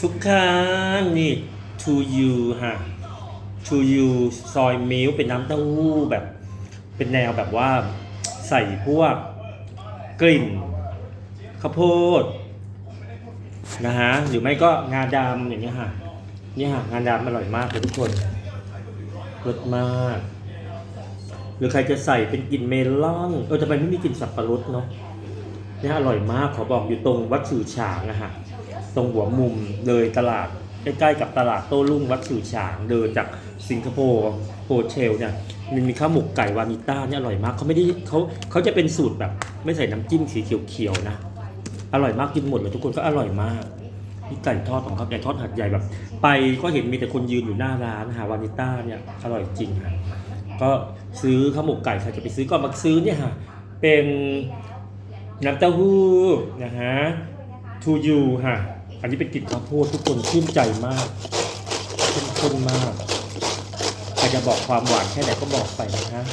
ทุกครั้งนี่ to you ฮะ to you ซอยมิลเป็นน้ำเต้าหู้แบบ เป็นแนวแบบว่าใส่พวกกลิ่นข้าวโพดนะฮะหรือไม่ก็งาดำอย่างเงี้ยฮะนี่ฮะงาดำอร่อยมากเลยทุกคนรสมาก หรือใครจะใส่เป็นกลิ่นเมลอนเออทำไมไม่มีกลิ่นสับปะรดเนาะนี่อร่อยมากขอบอกอยู่ตรงวัดสื่อฉางนะฮะ ตรงหัวมุมเลยตลาดใกล้ๆกับตลาดโต้รุ่งวัดสื่อฉางเดินจากสิงคโปร์โฮเทลเนี่ยมันมีข้าวหมกไก่วานิต้าเนี่ยอร่อยมากเขาไม่ได้เขาเขาจะเป็นสูตรแบบ ไม่ใส่น้ำจิ้มสีเขียวๆนะ อร่อยมากกินหมดเลยทุกคนก็อร่อยมากนี่ไก่ทอดของเขาไก่ทอดหัดใหญ่แบบ ไปก็เห็นมีแต่คนยืนอยู่หน้าร้านหาวานิต้าเนี่ยอร่อยจริงฮะก็ซื้อข้าวหมกไก่ใครจะไปซื้อก็มาซื้อเนี่ยฮะเป็นน้ำเต้าหู้นะฮะ to you ฮะ อันนี้เป็นกลิ่นข้าวโพดทุกคนชื่นใจมากเข้มข้นมากใครจะบอกความหวานแค่ไหนก็บอกไปนะฮะ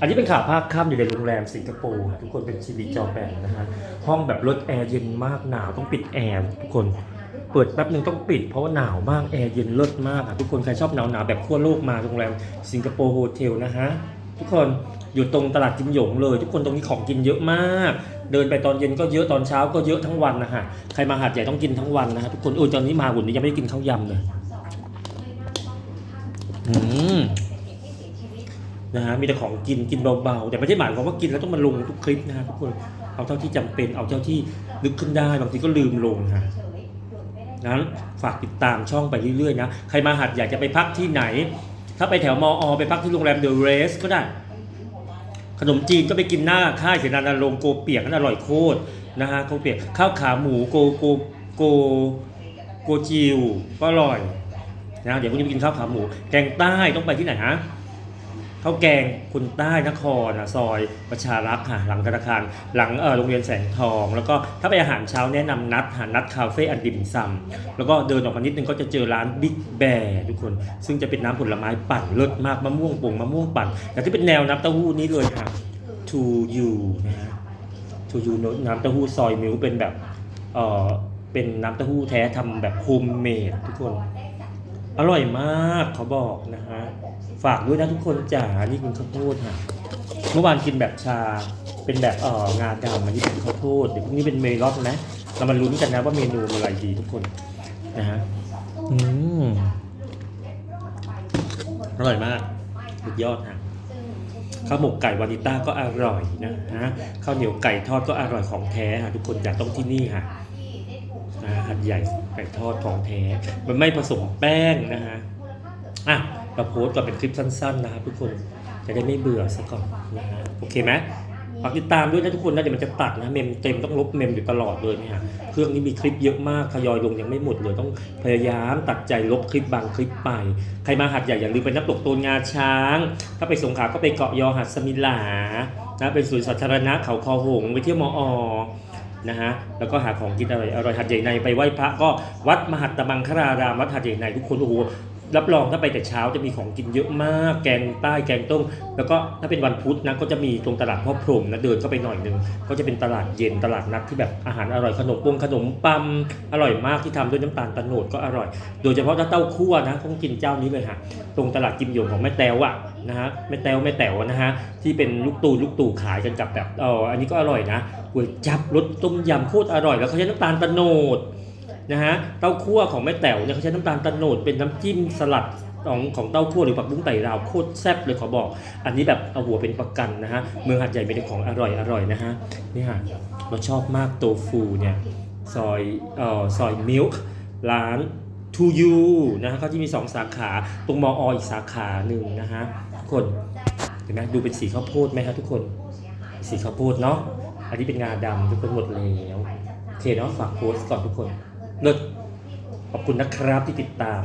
อันนี้เป็นขาภาคค่ำอยู่ในโรงแรมสิงคโปร์ทุกคนเป็นชีวิตจอแบนนะฮะห้องแบบลดแอร์เย็นมากหนาวต้องปิดแอร์ทุกคนเปิดแป๊บหนึ่งต้องปิดเพราะว่าหนาวมากแอร์เย็นเลิศมากอะทุกคนใครชอบหนาวหนาวแบบขั้วโลกมาโรงแรมสิงคโปร์โฮเทลนะฮะ ทุกคนอยู่ตรงตลาดกิมหยงเลย ทุกคนตรงนี้ของกินเยอะมาก เดินไปตอนเย็นก็เยอะตอนเช้าก็เยอะทั้งวันนะฮะใครมาหาดใหญ่ต้องกินทั้งวันนะฮะทุกคนโอ้ยตอนนี้มาหุ่นนี้ยังไม่ได้กินข้าวยำเลยอืมนะฮะมีแต่ของกินกินเบาๆแต่ไม่ใช่หมายความว่ากินแล้วต้องมาลงทุกคลิปนะฮะทุกคนเอาเท่าที่จำเป็นเอาเท่าที่นึกขึ้นได้บางทีก็ลืมลงฮะนั้นฝากติดตามช่องไปเรื่อยๆนะใครมาหาดใหญ่จะไปพักที่ไหน ถ้าไปแถวมออไปพักที่โรงแรมเดอะเรสก็ได้ ขนมจีนก็ไปกินหน้าค่ายเสนานารงโกเปียกนั่นอร่อยโคตรนะฮะโกเปียกข้าวขาหมูโกโกโกโกจิวก็อร่อยนะเดี๋ยวพรุ่งนี้ไปกินข้าวขาหมู แกงใต้ต้องไปที่ไหนฮะ ข้าวแกงคุณใต้นครนะซอยประชารักษ์ค่ะหลังธนาคารหลังเออโรงเรียนแสงทอง แล้วก็ถ้าไปอาหารเช้าแนะนำนัดหานัดคาเฟ่อันดิมซัมแล้วก็เดินออกมานิดนึงก็จะเจอร้านบิ๊กแบร์ทุกคน ซึ่งจะเป็นน้ำผลไม้ปั่นเลิศมากมะม่วงป่งมะม่วงปั่นแต่ที่เป็นแนวน้ำเต้าหู้นี้เลยค่ะ to you นะฮะ to you น้ำเต้าหู้ซอยมิลค์เป็นแบบเออเป็นน้ำเต้าหู้แท้ทำแบบโฮมเมดทุกคน อร่อยมากเขาบอกนะฮะฝากด้วยนะทุกคนจ๋านี่กินข้าวโพดค่ะเมื่อวานกินแบบชาเป็นแบบเอองาดำอันนี้เป็นข้าวโพดเดี๋ยวพรุ่งนี้เป็นเมลอนนะเรามาลุ้นกันนะว่าเมนูอะไรดีทุกคนนะฮะอืมอร่อยมากสุดยอดฮะข้าวหมกไก่วานิต้าก็อร่อยนะฮะข้าวเหนียวไก่ทอดก็อร่อยของแท้ฮะทุกคนอยากต้องที่นี่ค่ะนะ หัดใหญ่ไก่ทอดของแท้ มันไม่ผสมแป้งนะฮะอะเราโพสต์ก่อนเป็นคลิปสั้นๆนะครับทุกคนจะได้ไม่เบื่อซะก่อนนะฮะโอเคไหมฝากติดตามด้วยนะทุกคนนะเดี๋ยวมันจะตัดนะเมมเต็มต้องลบเมมอยู่ตลอดเลยเนี่ยเครื่องนี้มีคลิปเยอะมากทยอยลงยังไม่หมดเลยต้องพยายามตัดใจลบคลิปบางคลิปไป ใครมาหัดใหญ่อย่าลืมไปน้ำตกโตนงาช้าง ถ้าไปสงขลาก็ไปเกาะยอหัดสมิลานะเป็นสวนสาธารณะเขาคอหงไปเที่ยวมออ นะฮะแล้วก็หาของกินอร่อยอร่อยหัดใหญ่ในไปไหว้พระก็วัดมหัตตมังคารารามวัดหัดใหญ่ในทุกคนโอ้โห รับรองถ้าไปแต่เช้าจะมีของกินเยอะมาก แกงใต้แกงต้มแล้วก็ถ้าเป็นวันพุธนะก็จะมีตรงตลาดพ่อพรหมนะเดินเข้าไปหน่อยหนึงก็จะเป็นตลาดเย็นตลาดนัดที่แบบอาหารอร่อยขนมปงขนมปัมอร่อยมากที่ทำด้วยน้ำตาลตะโนดก็อร่อย โดยเฉพาะถ้าเต้าคั่วนะต้องกินเจ้านี้เลยฮะตรงตลาดกิมหยงของแม่แตวอะนะฮะแม่แตวแม่แตวนะฮะที่เป็นลูกตูลูกตูขายกันกับแบบเอออันนี้ก็อร่อยนะก๋วยจับรสต้มยำโคตรอร่อย แล้วเขาใช้น้ำตาลตะโนด นะฮะเต้าคั่วของแม่แต๋วเนี่ยเขาใช้น้ำตาลตะโนดเป็นน้ำจิ้มสลัดของของเต้าคั่วหรือผักบุ้งไต่ราวโคตรแซ่บเลยขอบอก อันนี้แบบเอาหัวเป็นประกันนะฮะเมืองหัดใหญ่มีแต่ของอร่อยอร่อยนะฮะนี่ฮะเราชอบมากโตฟูเนี่ยซอยเอ่อซอยมิลค์ร้าน to you นะฮะเขาจะมี 2 สาขาตรงมออีกสาขาหนึ่งนะฮะทุกคนเห็นไหมดูเป็นสีข้าวโพดไหมครับทุกคนสีข้าวโพดเนาะอันนี้เป็นงาดำทุกคนหมดแล้วโอเคเนาะฝากโพสก่อนทุกคน เลิศขอบคุณนะครับที่ติดตาม